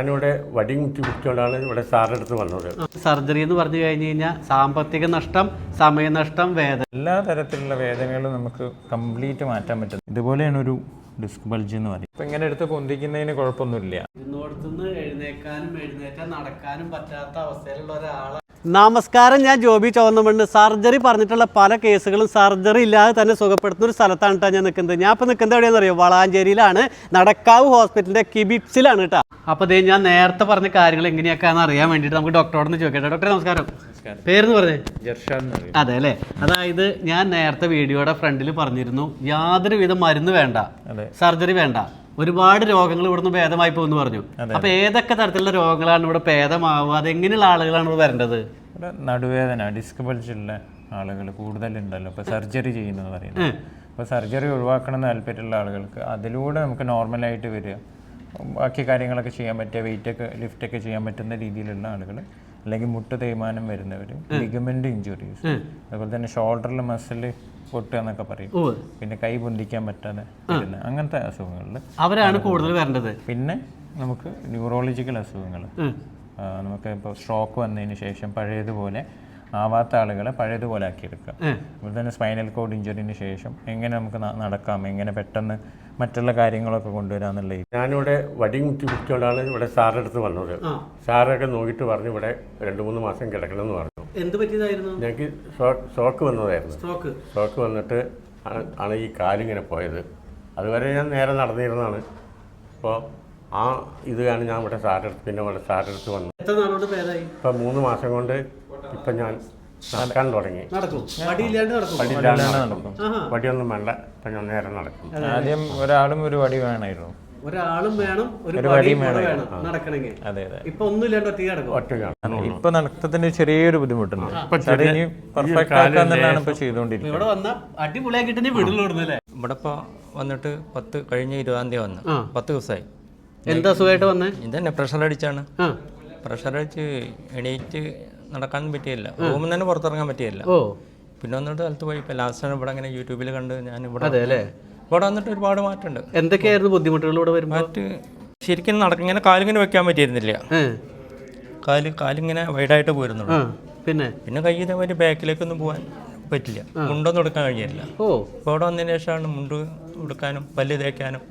ഞാനിവിടെ വടി മുറ്റി പിടിച്ചുകൊണ്ടാണ് ഇവിടെ സാറിന്റെ അടുത്ത് വന്നത്. സർജറി എന്ന് പറഞ്ഞു കഴിഞ്ഞു കഴിഞ്ഞാൽ സാമ്പത്തിക നഷ്ടം സമയനഷ്ടം വേദന. എല്ലാ തരത്തിലുള്ള വേദനകളും നമുക്ക് കംപ്ലീറ്റ് മാറ്റാൻ പറ്റും. ഇതുപോലെയാണ് ഒരു ഡിസ്ക് ബൾജ് എന്ന് പറയും ഇപ്പം ഇങ്ങനെ എടുത്ത് പൊന്തിക്കുന്നതിന് കുഴപ്പമൊന്നുമില്ല. ഇന്നോടത്തുനിന്ന് എഴുന്നേക്കാനും എഴുന്നേറ്റാൽ നടക്കാനും പറ്റാത്ത അവസ്ഥയിലുള്ള ഒരാളാണ് നമസ്കാരം ഞാൻ ജോബി ചോന്നമുണ്ട് സർജറി പറഞ്ഞിട്ടുള്ള പല കേസുകളും സർജറി ഇല്ലാതെ തന്നെ സുഖപ്പെടുത്തുന്ന ഒരു സ്ഥലത്താണ് കേട്ടോ ഞാൻ നിൽക്കുന്നത്. ഞാൻ ഇപ്പോൾ നിൽക്കുന്നത് എവിടെയാണെന്ന് അറിയോ വളാഞ്ചേരിയിലാണ്. നടക്കാവ് ഹോസ്പിറ്റലിന്റെ കിബിപ്സിലാണ് കേട്ടോ അപ്പോൾ അതേ ഞാൻ നേരത്തെ പറഞ്ഞ കാര്യങ്ങൾ എങ്ങനെയൊക്കെയാണെന്ന് അറിയാൻ വേണ്ടിയിട്ട് നമുക്ക് ഡോക്ടറോട് ചോദിക്കട്ടെ ഡോക്ടറെ നമസ്കാരം. പേരെന്ന് പറഞ്ഞേ? അതെ അല്ലേ? അതായത് ഞാൻ നേരത്തെ വീഡിയോയുടെ ഫ്രണ്ടിൽ പറഞ്ഞിരുന്നു യാതൊരു വിധ മരുന്ന് വേണ്ട. സർജറി വേണ്ട. ഒരുപാട് രോഗങ്ങൾ ഇവിടുന്ന് ഭേദമായി പോകുന്നു പറഞ്ഞു. അപ്പൊ ഏതൊക്കെ തരത്തിലുള്ള രോഗങ്ങളാണ് ഇവിടെ ഭേദമാവുക? അതെങ്ങനെയുള്ള ആളുകളാണ് ഇവിടെ വരേണ്ടത്? ഇവിടെ നടുവേദന ഡിസ്ക് ഉള്ള ആളുകൾ കൂടുതലുണ്ടല്ലോ. ഇപ്പൊ സർജറി ചെയ്യുന്നത് പറയുന്നത്. അപ്പോൾ സർജറി ഒഴിവാക്കണം താല്പര്യമുള്ള ആളുകൾക്ക് അതിലൂടെ നമുക്ക് നോർമലായിട്ട് വരിക. ബാക്കി കാര്യങ്ങളൊക്കെ ചെയ്യാൻ പറ്റുക. വെയിറ്റൊക്കെ ലിഫ്റ്റൊക്കെ ചെയ്യാൻ പറ്റുന്ന രീതിയിലുള്ള ആളുകൾ അല്ലെങ്കിൽ മുട്ട് തേയ്മാനം വരുന്നവർ ലിഗമെന്റ് ഇഞ്ചുറീസ് അതുപോലെ തന്നെ ഷോൾഡറിൽ മസിൽ പൊട്ടുക എന്നൊക്കെ പറയും. പിന്നെ കൈ പൊന്തിക്കാൻ പറ്റാതെ വരുന്ന അങ്ങനത്തെ അസുഖങ്ങളിൽ അവരാണ് കൂടുതൽ വരേണ്ടത്. പിന്നെ നമുക്ക് ന്യൂറോളജിക്കൽ അസുഖങ്ങൾ നമുക്ക് ഇപ്പോൾ സ്ട്രോക്ക് വന്നതിന് ശേഷം പഴയതുപോലെ ആവാത്ത ആളുകളെ പഴയതുപോലെ ആക്കിയെടുക്കുക. അതുപോലെ തന്നെ സ്പൈനൽ കോഡ് ഇഞ്ചുറിന് ശേഷം എങ്ങനെ നമുക്ക് നടക്കാം എങ്ങനെ പെട്ടെന്ന് മറ്റുള്ള കാര്യങ്ങളൊക്കെ കൊണ്ടുവരാന്നുള്ള ഞാനിവിടെ വടി മുറ്റി പിടിച്ചുകൊണ്ടാണ് ഇവിടെ സാറിന്റെ അടുത്ത് വന്നത്. സാറൊക്കെ നോക്കിയിട്ട് പറഞ്ഞു ഇവിടെ രണ്ട് മൂന്ന് മാസം കിടക്കണം എന്ന് പറഞ്ഞു. എന്ത് പറ്റിയതായിരുന്നു? ഞങ്ങൾക്ക് ഷോക്ക് വന്നതായിരുന്നു. സ്ട്രോക്ക് ഷോക്ക് വന്നിട്ട് ആണ് ആണ് ഈ കാലിങ്ങനെ പോയത്. അതുവരെ ഞാൻ നേരെ നടന്നിരുന്നതാണ്. അപ്പോൾ ആ ഇത് കാരണം ഞാൻ ഇവിടെ സാറിന്റെ അടുത്ത് പിന്നെ ഇവിടെ സാറിന്റെ അടുത്ത് വന്നു. എത്ര നാളോട് പേരായി? ഇപ്പം മൂന്ന് മാസം കൊണ്ട് ഇപ്പം ഞാൻ നടക്കാൻ തുടങ്ങി. നടക്കും. വടിയില്ലാണ്ട് നടക്കും. വടിയില്ലാതെ നടക്കും. വടിയൊന്നും വേണ്ട. ഇപ്പം നേരം നടക്കും. ആദ്യം ഒരാളും ഒരു വടി വേണമായിരുന്നു. ഒരാളും വേണം ഒരു വടിയും വേണം. നടക്കണമെങ്കിൽ. അതെ അതെ. ഇപ്പൊ ഒന്നുമില്ലാണ്ട് ഒറ്റ നടക്കും. ഒറ്റയ്ക്കാണ് ഇപ്പൊ നടത്തത്തിന് ചെറിയൊരു ബുദ്ധിമുട്ടുണ്ട്. പെർഫെക്റ്റ് ആക്കാന്നുള്ളതാണ് ഇപ്പൊ ചെയ്തുകൊണ്ടിരിക്കുന്നത്. ഇവിടെ വന്ന അടിപൊളിയാക്കിട്ട് നീ വീട്ടിലോടുന്നു അല്ലേ? ഇവിടെ ഇപ്പൊ വന്നിട്ട് പത്ത് കഴിഞ്ഞ ഇരുപതാം തീയതി വന്നു. പത്ത് ദിവസമായി. എന്താ സുഖമായിട്ട് വന്നേ? ഇതന്നെ പ്രഷർ അടിച്ചാണ്. പ്രഷർ അടിച്ച് എണീറ്റ് നടക്കാൻ പറ്റിയില്ല. റൂമിൽ തന്നെ പുറത്തിറങ്ങാൻ പറ്റിയില്ല. ഓ. പിന്നെ വന്നിട്ട് സ്ഥലത്ത് പോയി. ഇപ്പൊ ലാസ്റ്റ് ഇവിടെ അങ്ങനെ യൂട്യൂബിൽ കണ്ട് ഞാൻ ഇവിടെ അതെ അല്ലേ? ഇവിടെ വന്നിട്ട് ഒരുപാട് മാറ്റമുണ്ട്. എന്തൊക്കെയായിരുന്നു ബുദ്ധിമുട്ടുകൾ ഇവിടെ വരുമ്പോ? മാറ്റ് ശരിക്കും നടക്ക ഇങ്ങനെ കാലിങ്ങനെ വെക്കാൻ പറ്റിയിരുന്നില്ല. കാൽ കാലിങ്ങനെ വൈഡായിട്ട് പോയിരുന്നുള്ളൂ. പിന്നെ? പിന്നെ കൈ ഇതേമാതിരി ബാക്കിലേക്കൊന്നും പോകാൻ പറ്റില്ല. മുണ്ടൊന്നും എടുക്കാൻ കഴിയില്ല. ഓ. ഇപ്പോൾ ഇവിടെ വന്നതിന് ശേഷമാണ് മുണ്ട് എടുക്കാനും പല്ല് തേക്കാനും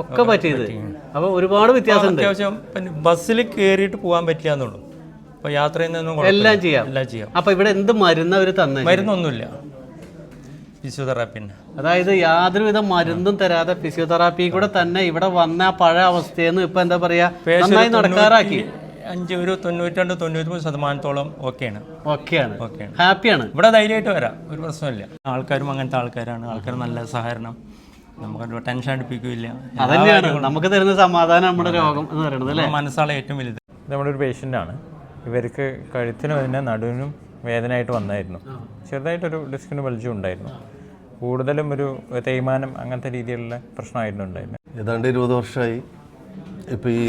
ഒക്കെ പറ്റിയത്. അപ്പൊ ഒരുപാട് വ്യത്യാസമുണ്ട്. അത്യാവശ്യം പിന്നെ ബസ്സിൽ കയറിയിട്ട് പോകാൻ പറ്റില്ല എന്നുള്ളൂ അപ്പോൾ യാത്ര നിന്നും. എല്ലാം ചെയ്യാം. എല്ലാം ചെയ്യാം. അപ്പൊ ഇവിടെ എന്ത് മരുന്ന് അവർ തന്നെ? മരുന്നൊന്നുമില്ല. ഫിസിയോതെറാപ്പിന് അതായത് യാതൊരുവിധ മരുന്നും തരാതെ ഫിസിയോതെറാപ്പി കൂടെ തന്നെ ഇവിടെ വന്ന ആ പഴയ അവസ്ഥയെന്ന് ഇപ്പൊ എന്താ പറയാ? നന്നായി നടക്കാറാക്കി. അഞ്ച് ഒരു തൊണ്ണൂറ്റി തൊണ്ണൂറ്റി ശതമാനത്തോളം ഓക്കെയാണ്. ഓക്കെയാണ്. ഓക്കെയാണ്. ഹാപ്പിയാണ്. ഇവിടെ ധൈര്യമായിട്ട് വരാം. ഒരു പ്രശ്നമില്ല ആൾക്കാരും അങ്ങനത്തെ ആൾക്കാരാണ്. ആൾക്കാർ നല്ല സഹകരണം. നമുക്ക് ടെൻഷൻ അടുപ്പിക്കില്ല അതന്നെയാണ്. നമുക്ക് തരുന്ന സമാധാനം നമ്മുടെ രോഗം എന്ന് പറയുന്നത് അല്ലേ? മനസ്സാളെ ഏറ്റവും വലുത്. ഇത് നമ്മുടെ ഒരു പേഷ്യന്റാണ് ഇവർക്ക് കഴുത്തിനും അതിന്റെ നടുവിനും വേദനയായിട്ട് വന്നായിരുന്നു. ചെറുതായിട്ടൊരു ഡിസ്കിന് ബൾജും ഉണ്ടായിരുന്നു. കൂടുതലും ഒരു തേയ്മാനം അങ്ങനത്തെ രീതിയിലുള്ള പ്രശ്നമായിരുന്നു ഉണ്ടായിരുന്നത് ഏതാണ്ട് ഇരുപത് വർഷമായി ഇപ്പോൾ ഈ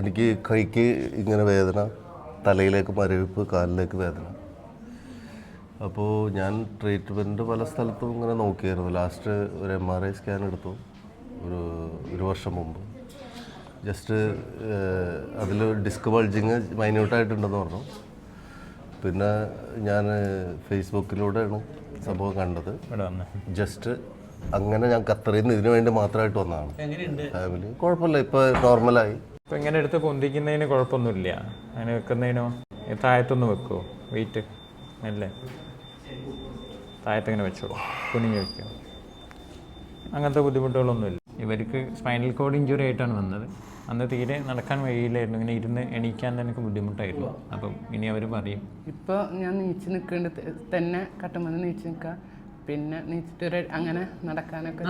എനിക്ക് കൈക്ക് ഇങ്ങനെ വേദന തലയിലേക്ക് മരവിപ്പ് കാലിലേക്ക് വേദന. അപ്പോൾ ഞാൻ ട്രീറ്റ്മെന്റ് പല സ്ഥലത്തും ഇങ്ങനെ നോക്കിയായിരുന്നു. ലാസ്റ്റ് ഒരു എം ആർ ഐ സ്കാൻ എടുത്തു. ഒരു ഒരു വർഷം മുമ്പ്. ജസ്റ്റ് അതിൽ ഡിസ്ക് ബൾജിങ് മൈന്യൂട്ടായിട്ടുണ്ടെന്ന് പറഞ്ഞു. പിന്നെ ഞാൻ ഫേസ്ബുക്കിലൂടെയാണ് സംഭവം കണ്ടത്. ജസ്റ്റ് അങ്ങനെ ഞാൻ ഖത്തറിൽ നിന്ന് ഇതിനു വേണ്ടി മാത്രമായിട്ട് വന്നതാണ്. ഫാമിലി. കുഴപ്പമില്ല. ഇപ്പോൾ നോർമലായി. ഇപ്പം ഇങ്ങനെ എടുത്ത് പൊന്തിക്കുന്നതിന് കുഴപ്പമൊന്നുമില്ല. അങ്ങനെ വെക്കുന്നതിനോ? താഴത്തൊന്ന് വെക്കുമോ വെയിറ്റ് അല്ലേ താഴത്തിങ്ങനെ വെച്ചോളൂ കുനിഞ്ഞ് വെക്കുക അങ്ങനത്തെ ബുദ്ധിമുട്ടുകളൊന്നുമില്ല. ഇവർക്ക് സ്പൈനൽ കോഡ് ഇഞ്ചുറി ആയിട്ടാണ് വന്നത്. അന്ന് തീരെ നടക്കാൻ വഴിയില്ലായിരുന്നു. ഇങ്ങനെ ഇരുന്ന് എണീക്കാൻ തന്നെ ബുദ്ധിമുട്ടായിരുന്നു. അപ്പം ഇനി അവർ പറയും. ഇപ്പോൾ ഞാൻ നീച്ച് നിൽക്കേണ്ടത് തന്നെ കട്ടുമ്പോൾ നീച്ച് നിൽക്കുക പിന്നെ നീച്ചിട്ട് അങ്ങനെ നടക്കാനൊക്കെ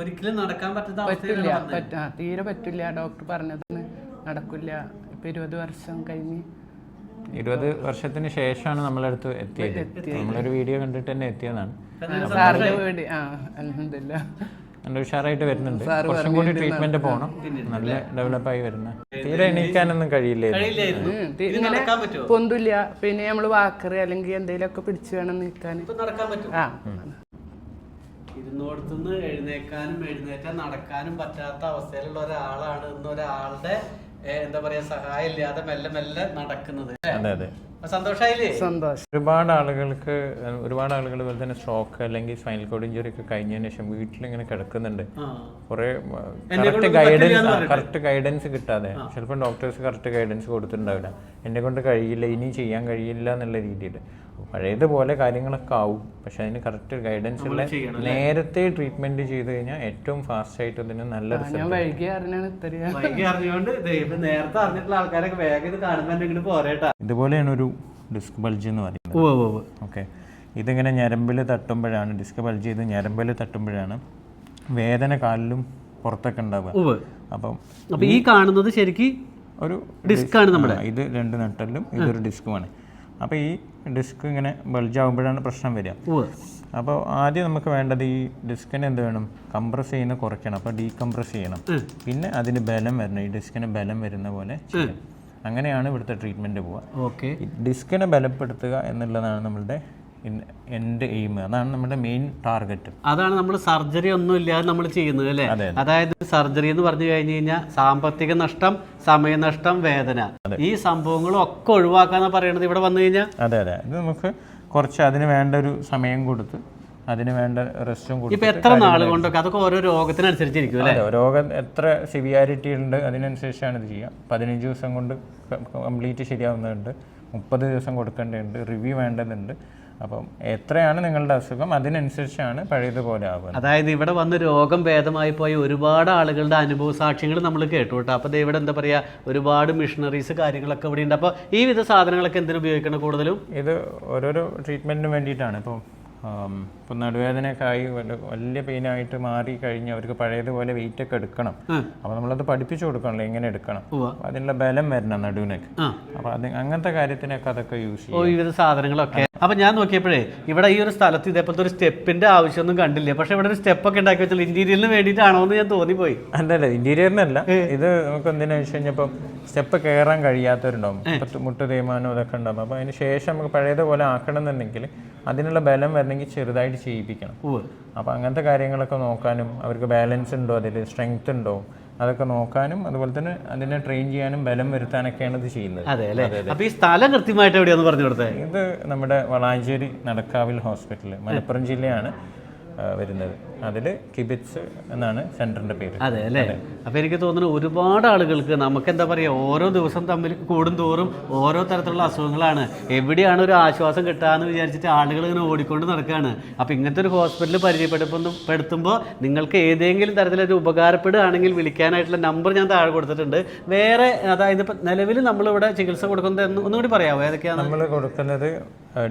ഒരിക്കലും നടക്കാൻ പറ്റാത്ത പറ്റില്ല പറ്റ തീരെ പറ്റില്ല. ഡോക്ടർ പറഞ്ഞതാണ് നടക്കില്ല. ഇപ്പം ഇരുപത് വർഷം കഴിഞ്ഞ് ഇരുപത് വർഷത്തിന് ശേഷമാണ് നമ്മളടുത്ത് എത്തിയത്. നമ്മളൊരു വീഡിയോ കണ്ടിട്ട് തന്നെ എത്തിയതാണ്. നല്ല ഉഷാറായിട്ട് വരുന്നുണ്ട്. കുറച്ചും കൂടി ട്രീറ്റ്മെന്റ് പോകണം നല്ല ഡെവലപ്പായി വരുന്ന. തീരെ എണീക്കാനൊന്നും കഴിയില്ലായിരുന്നു. ഇനി നടക്കാൻ പറ്റുമോ? പൊന്തില്ല. പിന്നെ നമ്മൾ വാക്കറ് അല്ലെങ്കിൽ എന്തെങ്കിലുമൊക്കെ പിടിച്ചു വേണം നിൽക്കാൻ നടക്കാൻ പറ്റും ആ. ഇരുന്നോടത്തുനിന്ന് എഴുന്നേക്കാനും എഴുന്നേറ്റാൻ നടക്കാനും പറ്റാത്ത അവസ്ഥയിലുള്ള ഒരാളാണ് ഇന്ന് ഒരാളുടെ എന്താ പറയാ സഹായം ഇല്ലാതെ മെല്ലെ മെല്ലെ നടക്കുന്നത്. അതെ അതെ. സന്തോഷായില്ലേ? സന്തോഷം. ഒരുപാട് ആളുകൾക്ക് ഒരുപാട് ആളുകൾ പോലെ തന്നെ സ്ട്രോക്ക് അല്ലെങ്കിൽ സ്പൈനൽ കോഡ് ഇഞ്ചുറി ഒക്കെ കഴിഞ്ഞതിന് ശേഷം വീട്ടിലിങ്ങനെ കിടക്കുന്നുണ്ട്. കുറെ കറക്റ്റ് ഗൈഡൻസ് കറക്റ്റ് ഗൈഡൻസ് കിട്ടാതെ. ചിലപ്പോൾ ഡോക്ടേഴ്സ് കറക്റ്റ് ഗൈഡൻസ് കൊടുത്തിട്ടുണ്ടാവില്ല. എന്നെ കൊണ്ട് കഴിയില്ല ഇനി ചെയ്യാൻ കഴിയില്ല എന്നുള്ള രീതിയിൽ. പഴയതുപോലെ കാര്യങ്ങളൊക്കെ ആവും. പക്ഷെ അതിന് കറക്റ്റ് ഗൈഡൻസ് ഉള്ള നേരത്തെ ട്രീറ്റ്മെന്റ് ചെയ്ത് കഴിഞ്ഞാൽ ഏറ്റവും ഫാസ്റ്റ് ആയിട്ട് ഇതിന് നല്ല ഞാൻ റിസൾട്ട് വൈകി അറിഞ്ഞാണ് ഇത്രയും. വൈകി അറിഞ്ഞുകൊണ്ട് ദേ ഇപ്പൊ നേരത്തെ അറിഞ്ഞിട്ടുള്ള ആൾക്കാരൊക്കെ വേഗം ഇത് പോരേട്ടാ. ഇതുപോലെയാണ് ഒരു ഡിസ്ക് ബൾജ് എന്ന് പറയുന്നത്. ഓക്കെ ഇതിങ്ങനെ ഞരമ്പിൽ തട്ടുമ്പോഴാണ് ഡിസ്ക് ബൾജ് ചെയ്ത് ഞരമ്പിൽ തട്ടുമ്പോഴാണ് വേദന കാലിലും പുറത്തൊക്കെ ഉണ്ടാവുക. അപ്പം ഈ കാണുന്നത് ശരിക്കും ഒരു ഡിസ്ക് ആണ് നമ്മുടെ. ഇത് രണ്ട് നട്ടലും ഇതൊരു ഡിസ്കുമാണ് അപ്പോൾ ഈ ഡിസ്ക് ഇങ്ങനെ ബൾജ് ആകുമ്പോഴാണ് പ്രശ്നം വരിക. അപ്പോൾ ആദ്യം നമുക്ക് വേണ്ടത് ഈ ഡിസ്കിന് എന്ത് വേണം? കംപ്രസ് ചെയ്യുന്ന കുറയ്ക്കണം. അപ്പോൾ ഡീകംപ്രസ് ചെയ്യണം. പിന്നെ അതിന് ബലം വരണം. ഈ ഡിസ്കിന് ബലം വരുന്ന പോലെ അങ്ങനെയാണ് ഇവിടുത്തെ ട്രീറ്റ്മെന്റ് പോവുക. ഓക്കെ. ഡിസ്കിനെ ബലപ്പെടുത്തുക എന്നുള്ളതാണ് നമ്മളുടെ എന്റെ എയിം അതാണ് നമ്മുടെ മെയിൻ ടാർഗറ്റ് അതാണ് നമ്മൾ സർജറി ഒന്നും ഇല്ലാതെ നമ്മൾ ചെയ്യുന്നത് അല്ലേ? അതായത് സർജറി എന്ന് പറഞ്ഞു കഴിഞ്ഞു കഴിഞ്ഞാൽ സാമ്പത്തിക നഷ്ടം സമയനഷ്ടം വേദന. ഈ സംഭവങ്ങളും ഒക്കെ ഒഴിവാക്കാന്ന് പറയണത് ഇവിടെ വന്നു കഴിഞ്ഞാൽ? അതെ അതെ. ഇത് നമുക്ക് കുറച്ച് അതിന് വേണ്ട ഒരു സമയം കൊടുത്ത് അതിന് വേണ്ട റെസ്റ്റും കൊടുത്ത് ഇപ്പൊ എത്ര നാൾ കൊണ്ടൊക്കെ അതൊക്കെ ഓരോ രോഗത്തിനനുസരിച്ചിരിക്കും അല്ലേ? രോഗം എത്ര സിവിയാരിറ്റി ഉണ്ട് അതിനനുസരിച്ചാണ് ഇത് ചെയ്യുക. പതിനഞ്ച് ദിവസം കൊണ്ട് കംപ്ലീറ്റ് ശരിയാവുന്നുണ്ട്. മുപ്പത് ദിവസം കൊടുക്കേണ്ടതുണ്ട്. റിവ്യൂ വേണ്ടതുണ്ട്. അപ്പം എത്രയാണ് നിങ്ങളുടെ അസുഖം? അതിനനുസരിച്ചാണ് പഴയതുപോലെ ആവുക അതായത് ഇവിടെ വന്ന് രോഗം ഭേദമായി പോയി ഒരുപാട് ആളുകളുടെ അനുഭവ സാക്ഷ്യങ്ങൾ നമ്മൾ കേട്ടു കേട്ടോ. അപ്പോൾ ദേ ഇവിടെ എന്താ പറയുക ഒരുപാട് മിഷണറീസ് കാര്യങ്ങളൊക്കെ ഇവിടെ ഉണ്ട്. അപ്പോൾ ഈ വിധ സാധനങ്ങളൊക്കെ എന്തിനു ഉപയോഗിക്കണം കൂടുതലും? ഇത് ഓരോരോ ട്രീറ്റ്മെന്റിന് വേണ്ടിയിട്ടാണ്. ഇപ്പോൾ ഇപ്പം നടുവേദനയൊക്കെ ആയി വലിയ പെയിനായിട്ട് മാറി കഴിഞ്ഞ് അവർക്ക് പഴയതുപോലെ വെയിറ്റ് ഒക്കെ എടുക്കണം. അപ്പോൾ നമ്മളത് പഠിപ്പിച്ചു കൊടുക്കണല്ലോ എങ്ങനെ എടുക്കണം. അതിനുള്ള ബലം വരണം നടുവിനൊക്കെ. അപ്പൊ അപ്പോൾ അത് അങ്ങനത്തെ കാര്യത്തിനൊക്കെ അതൊക്കെ യൂസ് ചെയ്യും സാധനങ്ങളൊക്കെ. അപ്പം ഞാൻ നോക്കിയപ്പോഴേ ഇവിടെ ഈ ഒരു സ്ഥലത്ത് ഇതേപോലത്തെ ഒരു സ്റ്റെപ്പിന്റെ ആവശ്യമൊന്നും കണ്ടില്ല? പക്ഷെ ഇവിടെ ഒരു സ്റ്റെപ്പ് ഒക്കെ ഉണ്ടാക്കി വെച്ചാൽ ഇന്റീരിയറിന് വേണ്ടിയിട്ടാണോ എന്ന് ഞാൻ തോന്നിപ്പോയി. അല്ല അല്ല ഇന്റീരിയറിനല്ല ഇത് നമുക്ക് എന്തിനാ വെച്ച് കഴിഞ്ഞാൽ ഇപ്പം സ്റ്റെപ്പ് കയറാൻ കഴിയാത്തവരുണ്ടാവും. ഇപ്പം മുട്ട് തേയ്മാനം ഇതൊക്കെ ഉണ്ടാവും. അപ്പോൾ അതിന് ശേഷം നമുക്ക് പഴയതുപോലെ ആക്കണം എന്നുണ്ടെങ്കിൽ അതിനുള്ള ബലം വരണമെങ്കിൽ ചെറുതായിട്ട് ചെയ്യിപ്പിക്കണം. അപ്പൊ അപ്പോൾ അങ്ങനത്തെ കാര്യങ്ങളൊക്കെ നോക്കാനും അവർക്ക് ബാലൻസ് ഉണ്ടോ അതിൽ സ്ട്രെങ്ത് ഉണ്ടോ അതൊക്കെ നോക്കാനും അതുപോലെ തന്നെ അതിനെ ട്രെയിൻ ചെയ്യാനും ബലം വരുത്താനൊക്കെയാണ് ഇത് ചെയ്യുന്നത്. അതെ അല്ലേ? അപ്പൊ ഈ സ്ഥലം കൃത്യമായിട്ട് എവിടെയാന്ന് പറഞ്ഞു കൊടുത്തേ? ഇത് നമ്മുടെ വളാഞ്ചേരി നടക്കാവിൽ ഹോസ്പിറ്റൽ മലപ്പുറം ജില്ലയാണ് വരുന്നത്. അതിൽ കിബിറ്റ്സ് എന്നാണ് സെന്ററിന്റെ പേര്. അതെ അല്ലേ? അപ്പോൾ എനിക്ക് തോന്നുന്നു ഒരുപാട് ആളുകൾക്ക് നമുക്ക് എന്താ പറയാ ഓരോ ദിവസം തമ്മിൽ കൂടും തോറും ഓരോ തരത്തിലുള്ള അസുഖങ്ങളാണ്. എവിടെയാണ് ഒരു ആശ്വാസം കിട്ടാന്ന് വിചാരിച്ചിട്ട് ആളുകൾ ഇങ്ങനെ ഓടിക്കൊണ്ട് നടക്കുകയാണ് അപ്പൊ ഇങ്ങനത്തെ ഒരു ഹോസ്പിറ്റൽ പരിചയപ്പെടുമ്പോൾ പെടുത്തുമ്പോൾ നിങ്ങൾക്ക് ഏതെങ്കിലും തരത്തിലൊരു ഉപകാരപ്പെടുകയാണെങ്കിൽ വിളിക്കാനായിട്ടുള്ള നമ്പർ ഞാൻ താഴെ കൊടുത്തിട്ടുണ്ട്. വേറെ അതായത് ഇപ്പൊ നിലവിൽ നമ്മളിവിടെ ചികിത്സ കൊടുക്കുന്നത് ഒന്നും കൂടി പറയാമോ ഏതൊക്കെയാണ്? നമ്മൾ കൊടുക്കുന്നത്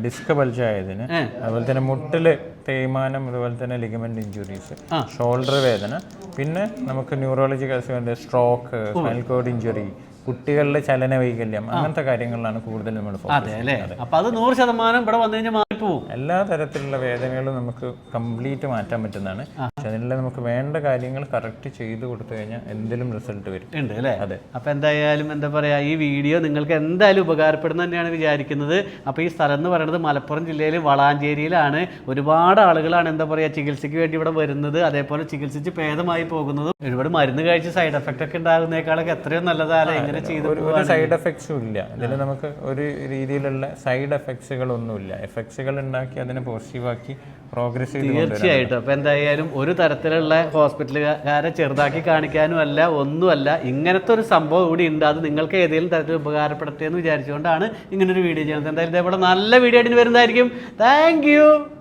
ഡിസ്ക് പൾച്ചായതിന് അതുപോലെ തന്നെ മുട്ടിൽ തേയ്മാനം അതുപോലെ തന്നെ ലിഗമെന്റ് ഇഞ്ചുറീസ് ഷോൾഡർ വേദന പിന്നെ നമുക്ക് ന്യൂറോളജിക്കൽ അസുഖം സ്ട്രോക്ക് സ്പൈനൽ കോഡ് ഇഞ്ചുറി കുട്ടികളുടെ ചലന വൈകല്യം അങ്ങനത്തെ കാര്യങ്ങളിലാണ് കൂടുതൽ നമ്മൾ അതെ അല്ലേ? അപ്പൊ അത് നൂറ് ശതമാനം ഇവിടെ വന്നു കഴിഞ്ഞാൽ എല്ലാ തരത്തിലുള്ള വേദനകളും നമുക്ക് കംപ്ലീറ്റ് മാറ്റാൻ പറ്റുന്നതാണ്. പക്ഷെ അതിനെല്ലാം നമുക്ക് വേണ്ട കാര്യങ്ങൾ കറക്റ്റ് ചെയ്ത് കൊടുത്തു കഴിഞ്ഞാൽ എന്തെങ്കിലും റിസൾട്ട് വരും. ഉണ്ട് അല്ലേ? അതെ. അപ്പൊ എന്തായാലും എന്താ പറയാ ഈ വീഡിയോ നിങ്ങൾക്ക് എന്തായാലും ഉപകാരപ്പെടുന്ന തന്നെയാണ് വിചാരിക്കുന്നത്. അപ്പൊ ഈ സ്ഥലം എന്ന് പറയുന്നത് മലപ്പുറം ജില്ലയിൽ വളാഞ്ചേരിയിലാണ്. ഒരുപാട് ആളുകളാണ് എന്താ പറയാ ചികിത്സയ്ക്ക് വേണ്ടി ഇവിടെ വരുന്നത്. അതേപോലെ ചികിത്സിച്ച് ഭേദമായി പോകുന്നതും. ഒരുപാട് മരുന്ന് കഴിച്ച് സൈഡ് എഫക്റ്റ് ഒക്കെ ഉണ്ടാകുന്നേക്കാളൊക്കെ എത്രയോ നല്ലതാണ് എങ്ങനെ ചെയ്ത് സൈഡ് എഫക്ട്സും ഇല്ല. ഇതിൽ നമുക്ക് ഒരു രീതിയിലുള്ള സൈഡ് എഫക്ട്സുകളൊന്നുമില്ല എഫക്ട്സുകൾ ഉണ്ടാക്കി അതിനെ പോസിറ്റീവാക്കി പ്രോഗ്രസ് തീർച്ചയായിട്ടും. അപ്പൊ എന്തായാലും ഒരു തരത്തിലുള്ള ഹോസ്പിറ്റലുകാരെ ചെറുതാക്കി കാണിക്കാനും അല്ല ഒന്നുമല്ല ഇങ്ങനത്തെ ഒരു സംഭവം കൂടി ഉണ്ട്. അത് നിങ്ങൾക്ക് ഏതെങ്കിലും തരത്തിൽ ഉപകാരപ്പെടട്ടെ എന്ന് വിചാരിച്ചുകൊണ്ടാണ് ഇങ്ങനൊരു വീഡിയോ ചെയ്യുന്നത്. എന്തായാലും ഇതേപോലെ നല്ല വീഡിയോ ആയിട്ട് വരുന്നതായിരിക്കും. താങ്ക്